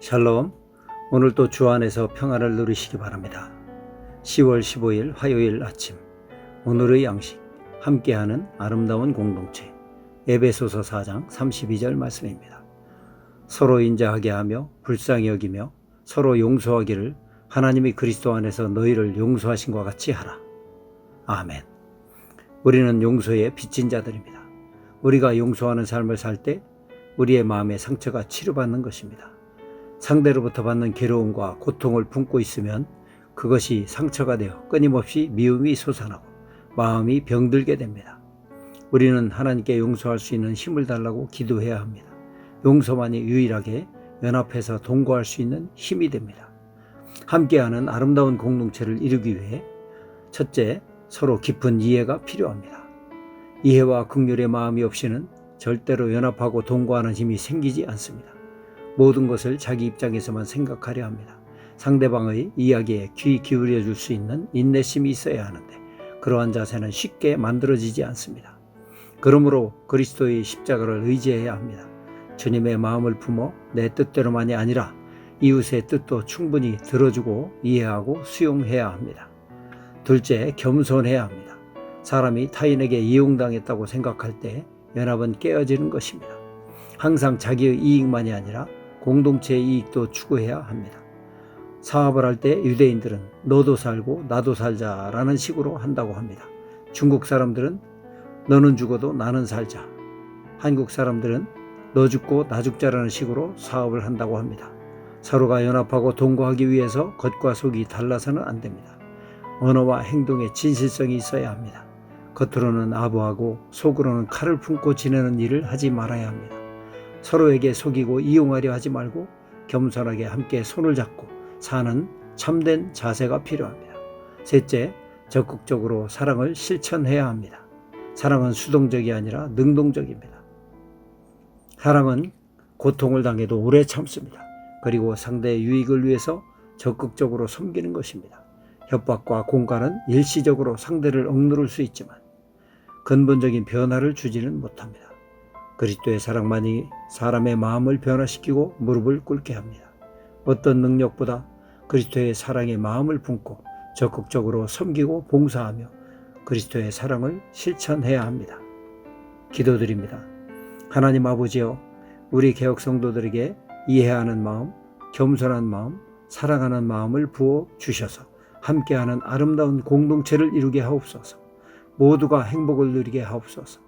샬롬. 오늘 또주 안에서 평안을 누리시기 바랍니다. 10월 15일 화요일 아침. 오늘의 양식. 함께하는 아름다운 공동체. 에베소서 4장 32절 말씀입니다. 서로 인자하게 하며 불쌍히 여기며 서로 용서하기를 하나님이 그리스도 안에서 너희를 용서하신 것 같이 하라. 아멘. 우리는 용서의 빚진 자들입니다. 우리가 용서하는 삶을 살 때 우리의 마음의 상처가 치료받는 것입니다. 상대로부터 받는 괴로움과 고통을 품고 있으면 그것이 상처가 되어 끊임없이 미움이 솟아나고 마음이 병들게 됩니다. 우리는 하나님께 용서할 수 있는 힘을 달라고 기도해야 합니다. 용서만이 유일하게 연합해서 동거할 수 있는 힘이 됩니다. 함께하는 아름다운 공동체를 이루기 위해 첫째, 서로 깊은 이해가 필요합니다. 이해와 극률의 마음이 없이는 절대로 연합하고 동거하는 힘이 생기지 않습니다. 모든 것을 자기 입장에서만 생각하려 합니다. 상대방의 이야기에 귀 기울여 줄 수 있는 인내심이 있어야 하는데 그러한 자세는 쉽게 만들어지지 않습니다. 그러므로 그리스도의 십자가를 의지해야 합니다. 주님의 마음을 품어 내 뜻대로만이 아니라 이웃의 뜻도 충분히 들어주고 이해하고 수용해야 합니다. 둘째, 겸손해야 합니다. 사람이 타인에게 이용당했다고 생각할 때 연합은 깨어지는 것입니다. 항상 자기의 이익만이 아니라 공동체의 이익도 추구해야 합니다. 사업을 할 때 유대인들은 너도 살고 나도 살자 라는 식으로 한다고 합니다. 중국 사람들은 너는 죽어도 나는 살자. 한국 사람들은 너 죽고 나 죽자라는 식으로 사업을 한다고 합니다. 서로가 연합하고 동거하기 위해서 겉과 속이 달라서는 안 됩니다. 언어와 행동에 진실성이 있어야 합니다. 겉으로는 아부하고 속으로는 칼을 품고 지내는 일을 하지 말아야 합니다. 서로에게 속이고 이용하려 하지 말고 겸손하게 함께 손을 잡고 사는 참된 자세가 필요합니다. 셋째, 적극적으로 사랑을 실천해야 합니다. 사랑은 수동적이 아니라 능동적입니다. 사랑은 고통을 당해도 오래 참습니다. 그리고 상대의 유익을 위해서 적극적으로 섬기는 것입니다. 협박과 공갈은 일시적으로 상대를 억누를 수 있지만 근본적인 변화를 주지는 못합니다. 그리스도의 사랑만이 사람의 마음을 변화시키고 무릎을 꿇게 합니다. 어떤 능력보다 그리스도의 사랑의 마음을 품고 적극적으로 섬기고 봉사하며 그리스도의 사랑을 실천해야 합니다. 기도드립니다. 하나님 아버지여, 우리 개혁 성도들에게 이해하는 마음, 겸손한 마음, 사랑하는 마음을 부어 주셔서 함께하는 아름다운 공동체를 이루게 하옵소서. 모두가 행복을 누리게 하옵소서.